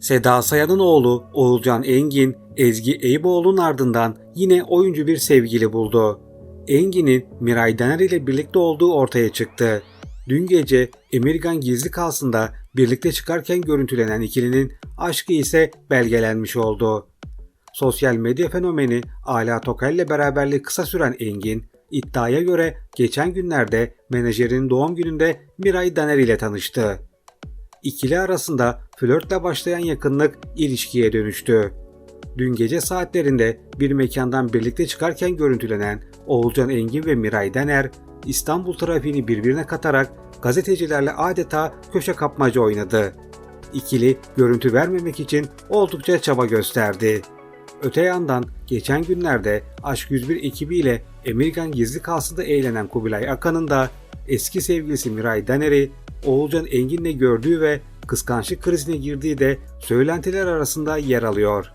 Seda Sayan'ın oğlu Oğulcan Engin, Ezgi Eyüboğlu'nun ardından yine oyuncu bir sevgili buldu. Engin'in Miray Daner ile birlikte olduğu ortaya çıktı. Dün gece Emirgan Gizli Kalsın'da birlikte çıkarken görüntülenen ikilinin aşkı ise belgelenmiş oldu. Sosyal medya fenomeni Ala Tokay ile beraberliği kısa süren Engin, iddiaya göre geçen günlerde menajerinin doğum gününde Miray Daner ile tanıştı. İkili arasında flörtle başlayan yakınlık ilişkiye dönüştü. Dün gece saatlerinde bir mekandan birlikte çıkarken görüntülenen Oğulcan Engin ve Miray Daner, İstanbul trafiğini birbirine katarak gazetecilerle adeta köşe kapmaca oynadı. İkili görüntü vermemek için oldukça çaba gösterdi. Öte yandan geçen günlerde Aşk 101 ekibiyle Emirgan Gizli Kalsın'da eğlenen Kubilay Akan'ın da eski sevgilisi Miray Daner'i Oğulcan Engin'le gördüğü ve kıskançlık krizine girdiği de söylentiler arasında yer alıyor.